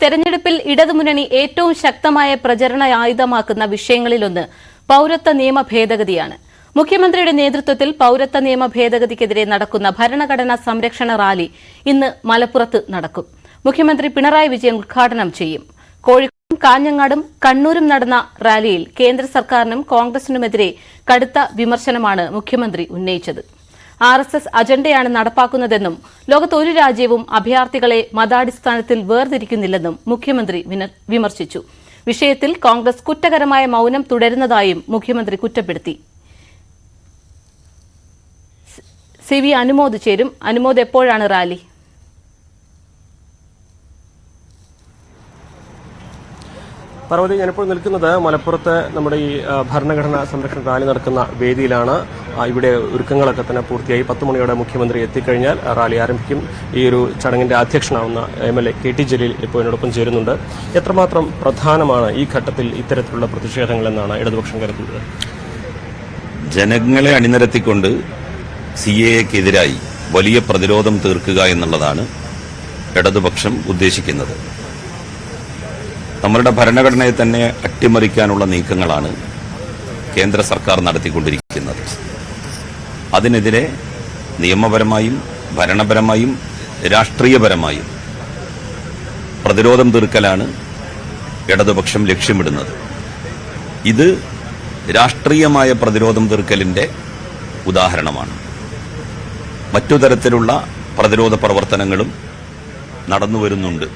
തെരഞ്ഞെടുപ്പിൽ ഇടതുമുന്നണി ഏറ്റവും ശക്തമായ പ്രചരണ ആയുധമാക്കുന്ന വിഷയങ്ങളിലൊന്ന് പൌരത്വ നിയമ ഭേദഗതിയാണ്. മുഖ്യമന്ത്രിയുടെ നേതൃത്വത്തിൽ പൌരത്വ നിയമ ഭേദഗതിക്കെതിരെ നടക്കുന്ന ഭരണഘടനാ സംരക്ഷണ റാലി ഇന്ന് മലപ്പുറത്ത് നടക്കും. മുഖ്യമന്ത്രി പിണറായി വിജയൻ ഉദ്ഘാടനം ചെയ്യും. കോഴിക്കോടും കാഞ്ഞങ്ങാടും കണ്ണൂരും നടന്ന റാലിയിൽ കേന്ദ്ര സർക്കാരിനും കോൺഗ്രസിനുമെതിരെ കടുത്ത വിമർശനമാണ് മുഖ്യമന്ത്രി ഉന്നയിച്ചത്. ആർ എസ് എസ് അജണ്ടയാണ് നടപ്പാക്കുന്നതെന്നും ലോകത്ത് ഒരു രാജ്യവും അഭയാർത്ഥികളെ മതാടിസ്ഥാനത്തിൽ വേർതിരിക്കുന്നില്ലെന്നും മുഖ്യമന്ത്രി വിമർശിച്ചു. വിഷയത്തിൽ കോൺഗ്രസ് കുറ്റകരമായ മൌനം തുടരുന്നതായും മുഖ്യമന്ത്രി കുറ്റപ്പെടുത്തി. സി വി അനുമോദ് അനുമോദ് എപ്പോഴാണ് റാലി? പർവതി ഞാനിപ്പോൾ നിൽക്കുന്നത് മലപ്പുറത്ത് നമ്മുടെ ഈ ഭരണഘടനാ സംരക്ഷണ റാലി നടക്കുന്ന വേദിയിലാണ്. ഇവിടെ ഒരുക്കങ്ങളൊക്കെ തന്നെ പൂർത്തിയായി. പത്ത് മണിയോടെ മുഖ്യമന്ത്രി എത്തിക്കഴിഞ്ഞാൽ റാലി ആരംഭിക്കും. ഈ ഒരു ചടങ്ങിന്റെ അധ്യക്ഷനാവുന്ന M L A K T Jaleel ഇപ്പോൾ എന്നോടൊപ്പം ചേരുന്നുണ്ട്. എത്രമാത്രം പ്രധാനമാണ് ഈ ഘട്ടത്തിൽ ഇത്തരത്തിലുള്ള പ്രതിഷേധങ്ങൾ എന്നാണ് ഇടതുപക്ഷം കരുതുന്നത്? ജനങ്ങളെ അണിനിരത്തിക്കൊണ്ട് സി എക്കെതിരായി വലിയ പ്രതിരോധം തീർക്കുക എന്നുള്ളതാണ് ഇടതുപക്ഷം ഉദ്ദേശിക്കുന്നത്. നമ്മളുടെ ഭരണഘടനയെ തന്നെ അട്ടിമറിക്കാനുള്ള നീക്കങ്ങളാണ് കേന്ദ്ര സർക്കാർ നടത്തിക്കൊണ്ടിരിക്കുന്നത്. അതിനെതിരെ നിയമപരമായും ഭരണപരമായും രാഷ്ട്രീയപരമായും പ്രതിരോധം തീർക്കലാണ് ഇടതുപക്ഷം ലക്ഷ്യമിടുന്നത്. ഇത് രാഷ്ട്രീയമായ പ്രതിരോധം തീർക്കലിന്റെ ഉദാഹരണമാണ്. മറ്റു തരത്തിലുള്ള പ്രതിരോധ പ്രവർത്തനങ്ങളും നടന്നു വരുന്നുണ്ട്.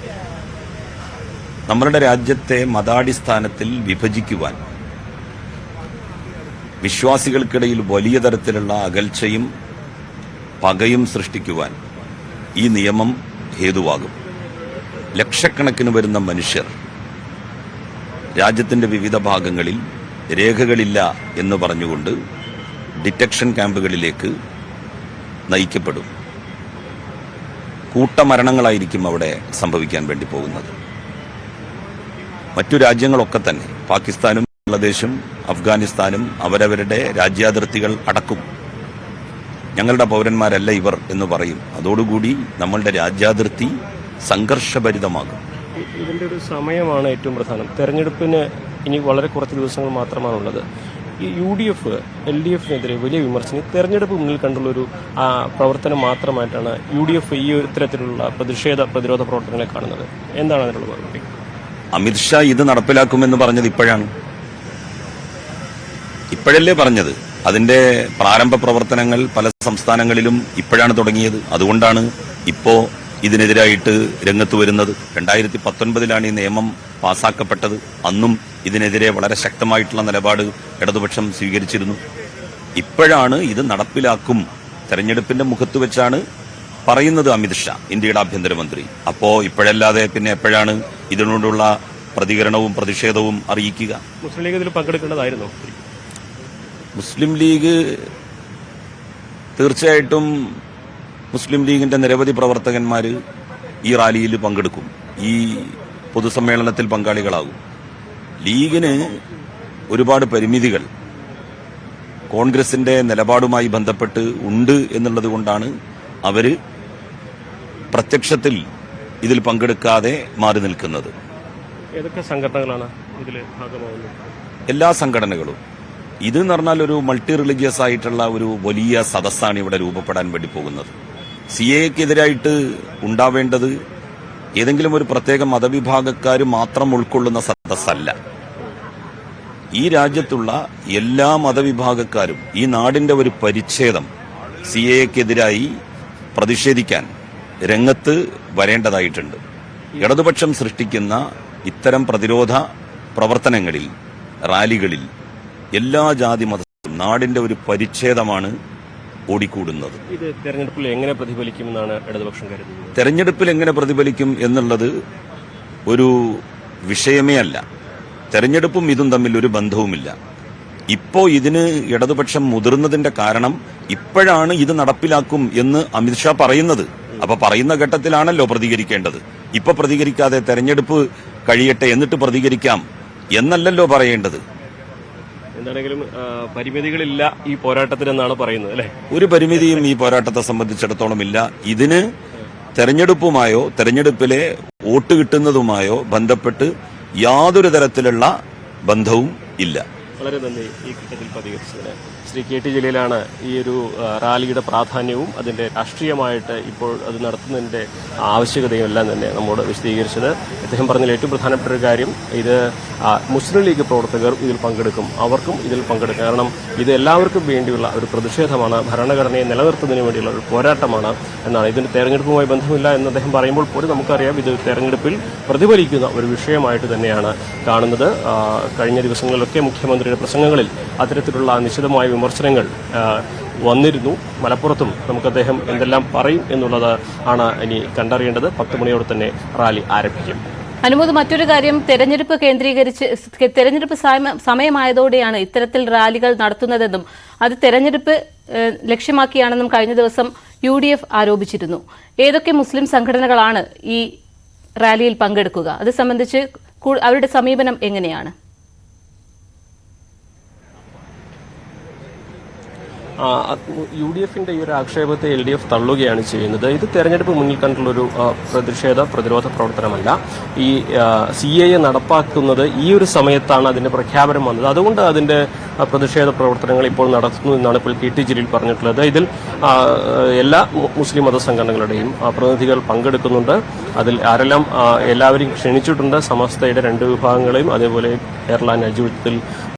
നമ്മളുടെ രാജ്യത്തെ മതാടിസ്ഥാനത്തിൽ വിഭജിക്കുവാൻ വിശ്വാസികൾക്കിടയിൽ വലിയ തരത്തിലുള്ള അകൽച്ചയും പകയും സൃഷ്ടിക്കുവാൻ ഈ നിയമം ഹേതുവാകും. ലക്ഷക്കണക്കിന് വരുന്ന മനുഷ്യർ രാജ്യത്തിന്റെ വിവിധ ഭാഗങ്ങളിൽ രേഖകളില്ല എന്ന് പറഞ്ഞുകൊണ്ട് ഡിറ്റക്ഷൻ ക്യാമ്പുകളിലേക്ക് നയിക്കപ്പെടും. കൂട്ടമരണങ്ങളായിരിക്കും അവിടെ സംഭവിക്കാൻ വേണ്ടി പോകുന്നത്. മറ്റു രാജ്യങ്ങളൊക്കെ തന്നെ പാകിസ്ഥാനും ബംഗ്ലാദേശും അഫ്ഗാനിസ്ഥാനും അവരവരുടെ രാജ്യാതിർത്തികൾ അടക്കും. ഞങ്ങളുടെ പൗരന്മാരല്ല ഇവർ എന്ന് പറയും. അതോടുകൂടി നമ്മളുടെ രാജ്യാതിർത്തി സംഘർഷഭരിതമാകും. ഇതിന്റെ ഒരു സമയമാണ് ഏറ്റവും പ്രധാനം. തെരഞ്ഞെടുപ്പിന് ഇനി വളരെ കുറച്ച് ദിവസങ്ങൾ മാത്രമാണുള്ളത്. ഈ U D F L D എഫിനെതിരെ വലിയ വിമർശനം. തെരഞ്ഞെടുപ്പ് മുന്നിൽ കണ്ടുള്ള ഒരു പ്രവർത്തനം മാത്രമായിട്ടാണ് യു ഡി എഫ് ഈ ഇത്തരത്തിലുള്ള പ്രതിഷേധ പ്രതിരോധ പ്രവർത്തനങ്ങളെ കാണുന്നത്. എന്താണ് അതിനുള്ള മറുപടി? അമിത്ഷാ ഇത് നടപ്പിലാക്കുമെന്ന് പറഞ്ഞത് ഇപ്പോഴാണ്. ഇപ്പോഴല്ലേ പറഞ്ഞത്? അതിന്റെ പ്രാരംഭ പ്രവർത്തനങ്ങൾ പല സംസ്ഥാനങ്ങളിലും ഇപ്പോഴാണ് തുടങ്ങിയത്. അതുകൊണ്ടാണ് ഇപ്പോ ഇതിനെതിരായിട്ട് രംഗത്ത് വരുന്നത്. രണ്ടായിരത്തി പത്തൊൻപതിലാണ് ഈ നിയമം പാസാക്കപ്പെട്ടത്. അന്നും ഇതിനെതിരെ വളരെ ശക്തമായിട്ടുള്ള നിലപാട് ഇടതുപക്ഷം സ്വീകരിച്ചിരുന്നു. ഇപ്പോഴാണ് ഇത് നടപ്പിലാക്കും. തെരഞ്ഞെടുപ്പിന്റെ മുഖത്ത് വെച്ചാണ് പറയുന്നത് അമിത്ഷാ ഇന്ത്യയുടെ ആഭ്യന്തരമന്ത്രി. അപ്പോ ഇപ്പോഴല്ലാതെ പിന്നെ എപ്പോഴാണ് ഇതിനോടുള്ള പ്രതികരണവും പ്രതിഷേധവും അറിയിക്കുക? മുസ്ലിം ലീഗ് ഇതിൽ പങ്കെടുക്കേണ്ടതായിരുന്നു. മുസ്ലിം ലീഗ് തീർച്ചയായിട്ടും മുസ്ലിം ലീഗിന്റെ നിരവധി പ്രവർത്തകന്മാർ ഈ റാലിയിൽ പങ്കെടുക്കും. ഈ പൊതുസമ്മേളനത്തിൽ പങ്കാളികളാകും. ലീഗിന് ഒരുപാട് പരിമിതികൾ കോൺഗ്രസിന്റെ നിലപാടുമായി ബന്ധപ്പെട്ട് ഉണ്ട് എന്നുള്ളത് കൊണ്ടാണ് അവർ പ്രത്യക്ഷത്തിൽ ഇതിൽ പങ്കെടുക്കാതെ മാറി നിൽക്കുന്നത്. ഏതൊക്കെ സംഘടനകളാണ് ഇതിൽ എല്ലാ സംഘടനകളും. ഇത് എന്ന് പറഞ്ഞാൽ ഒരു മൾട്ടി റിലിജിയസ് ആയിട്ടുള്ള ഒരു വലിയ സദസ്സാണ് ഇവിടെ രൂപപ്പെടാൻ വേണ്ടി പോകുന്നത്. സി എക്കെതിരായിട്ട് ഉണ്ടാവേണ്ടത് ഏതെങ്കിലും ഒരു പ്രത്യേക മതവിഭാഗക്കാർ മാത്രം ഉൾക്കൊള്ളുന്ന സദസ്സല്ല. ഈ രാജ്യത്തുള്ള എല്ലാ മതവിഭാഗക്കാരും ഈ നാടിന്റെ ഒരു പരിച്ഛേദം സി എക്കെതിരായി പ്രതിഷേധിക്കാൻ രംഗത്ത് വരേണ്ടതായിട്ടുണ്ട്. ഇടതുപക്ഷം സൃഷ്ടിക്കുന്ന ഇത്തരം പ്രതിരോധ പ്രവർത്തനങ്ങളിൽ റാലികളിൽ എല്ലാ ജാതി മത നാടിന്റെ ഒരു പരിച്ഛേദമാണ് ഓടിക്കൂടുന്നത്. ഇത് തെരഞ്ഞെടുപ്പിൽ എങ്ങനെ പ്രതിഫലിക്കുമെന്നാണ് ഇടതുപക്ഷം കരുതുന്നത്? തെരഞ്ഞെടുപ്പിൽ എങ്ങനെ പ്രതിഫലിക്കും എന്നുള്ളത് ഒരു വിഷയമേ അല്ല. തെരഞ്ഞെടുപ്പും ഇതും തമ്മിൽ ഒരു ബന്ധവുമില്ല. ഇപ്പോ ഇതിന് ഇടതുപക്ഷം മുതിർന്നതിന്റെ കാരണം ഇപ്പോഴാണ് ഇത് നടപ്പിലാക്കും എന്ന് അമിത്ഷാ പറയുന്നത്. അപ്പൊ പറയുന്ന ഘട്ടത്തിലാണല്ലോ പ്രതികരിക്കേണ്ടത്. ഇപ്പൊ പ്രതികരിക്കാതെ തെരഞ്ഞെടുപ്പ് കഴിയട്ടെ എന്നിട്ട് പ്രതികരിക്കാം എന്നല്ലല്ലോ പറയേണ്ടത്. എന്താണെങ്കിലും പരിമിതികളില്ല ഈ പോരാട്ടത്തിനെന്നാണ് പറയുന്നത് അല്ലെ? ഒരു പരിമിതിയും ഈ പോരാട്ടത്തെ സംബന്ധിച്ചിടത്തോളം ഇല്ല ഇതിന് തെരഞ്ഞെടുപ്പുമായോ തെരഞ്ഞെടുപ്പിലെ വോട്ട് കിട്ടുന്നതുമായോ ബന്ധപ്പെട്ട് യാതൊരു തരത്തിലുള്ള ബന്ധവും ഇല്ല. വളരെ നന്ദി ഈ ഘട്ടത്തിൽ പ്രതികരിച്ചതിന്. ശ്രീ കെ ടി ജലീലാണ് ഈ ഒരു റാലിയുടെ പ്രാധാന്യവും അതിന്റെ രാഷ്ട്രീയമായിട്ട് ഇപ്പോൾ അത് നടത്തുന്നതിന്റെ ആവശ്യകതയും എല്ലാം തന്നെ നമ്മോട് വിശദീകരിച്ചത്. അദ്ദേഹം പറഞ്ഞതിൽ ഏറ്റവും പ്രധാനപ്പെട്ട ഒരു കാര്യം ഇത് മുസ്ലിം ലീഗ് പ്രവർത്തകർ ഇതിൽ പങ്കെടുക്കും. അവർക്കും ഇതിൽ പങ്കെടുക്കും. കാരണം ഇത് എല്ലാവർക്കും വേണ്ടിയുള്ള ഒരു പ്രതിഷേധമാണ് ഭരണഘടനയെ നിലനിർത്തുന്നതിന് വേണ്ടിയുള്ള ഒരു പോരാട്ടമാണ് എന്നാണ്. ഇതിന് തെരഞ്ഞെടുപ്പുമായി ബന്ധമില്ല എന്ന് അദ്ദേഹം പറയുമ്പോൾ പോലും നമുക്കറിയാം ഇത് തെരഞ്ഞെടുപ്പിൽ പ്രതിഫലിക്കുന്ന ഒരു വിഷയമായിട്ട് തന്നെയാണ് കാണുന്നത്. കഴിഞ്ഞ ദിവസങ്ങളിലൊക്കെ മുഖ്യമന്ത്രിയുടെ പ്രസംഗങ്ങളിൽ അത്തരത്തിലുള്ള നിശിതമായ വിമർശനങ്ങൾ വന്നിരുന്നു. മലപ്പുറത്തും നമുക്ക് അദ്ദേഹം എന്തെല്ലാം പറയും എന്നുള്ളത് ആണ് ഇനി കണ്ടറിയേണ്ടത്. പത്ത് മണിയോടെ തന്നെ റാലി ആരംഭിക്കും. അനുമോദ് മറ്റൊരു കാര്യം തെരഞ്ഞെടുപ്പ് കേന്ദ്രീകരിച്ച് തെരഞ്ഞെടുപ്പ് സമയ- സമയമായതോടെയാണ് ഇത്തരത്തിൽ റാലികൾ നടത്തുന്നതെന്നും അത് തെരഞ്ഞെടുപ്പ് ലക്ഷ്യമാക്കിയാണെന്നും കഴിഞ്ഞ ദിവസം യു ഡി എഫ് ആരോപിച്ചിരുന്നു. ഏതൊക്കെ മുസ്ലിം സംഘടനകളാണ് ഈ റാലിയിൽ പങ്കെടുക്കുക? അത് സംബന്ധിച്ച് അവരുടെ സമീപനം എങ്ങനെയാണ്? യു ഡി എഫിന്റെ ഈ ഒരു ആക്ഷേപത്തെ എൽ ഡി എഫ് തള്ളുകയാണ് ചെയ്യുന്നത്. ഇത് തെരഞ്ഞെടുപ്പ് മുന്നിൽ കണ്ടുള്ള ഒരു പ്രതിഷേധ പ്രതിരോധ പ്രവർത്തനമല്ല. ഈ സി എ നടപ്പാക്കുന്നത് ഈ ഒരു സമയത്താണ് അതിന്റെ പ്രഖ്യാപനം വന്നത്. അതുകൊണ്ട് അതിന്റെ പ്രതിഷേധ പ്രവർത്തനങ്ങൾ ഇപ്പോൾ നടത്തുന്നു എന്നാണ് ഇപ്പോൾ കെ ടി ജലീൽ പറഞ്ഞിട്ടുള്ളത്. ഇതിൽ എല്ലാ മുസ്ലിം മത സംഘടനകളുടെയും പ്രതിനിധികൾ പങ്കെടുക്കുന്നുണ്ട്. അതിൽ ആരെല്ലാം എല്ലാവരെയും ക്ഷണിച്ചിട്ടുണ്ട്. സമസ്തയുടെ രണ്ട് വിഭാഗങ്ങളെയും അതേപോലെ കേരള നജുത്തിൽ ആ,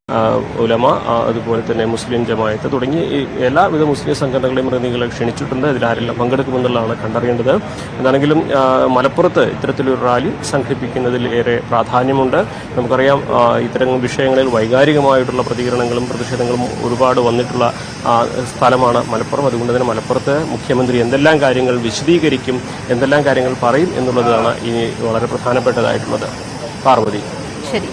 ഉലമ അതുപോലെ തന്നെ മുസ്ലിം ജമായത്ത് തുടങ്ങി എല്ലാവിധ മുസ്ലിം സംഘടനകളെയും പ്രതിനിധികളെ ക്ഷണിച്ചിട്ടുണ്ട്. ഇതിലാരെല്ലാം പങ്കെടുക്കുമെന്നുള്ളതാണ് കണ്ടറിയേണ്ടത്. എന്താണെങ്കിലും മലപ്പുറത്ത് ഇത്തരത്തിലൊരു റാലി സംഘടിപ്പിക്കുന്നതിൽ ഏറെ പ്രാധാന്യമുണ്ട്. നമുക്കറിയാം ഇത്തരം വിഷയങ്ങളിൽ വൈകാരികമായിട്ടുള്ള പ്രതികരണങ്ങളും പ്രതിഷേധങ്ങളും ഒരുപാട് വന്നിട്ടുള്ള സ്ഥലമാണ് മലപ്പുറം. അതുകൊണ്ട് തന്നെ മലപ്പുറത്ത് മുഖ്യമന്ത്രി എന്തെല്ലാം കാര്യങ്ങൾ വിശദീകരിക്കും എന്തെല്ലാം കാര്യങ്ങൾ പറയും എന്നുള്ളതാണ് ഇനി വളരെ പ്രധാനപ്പെട്ടതായിട്ടുള്ളത്. പാർവതി. ശരി.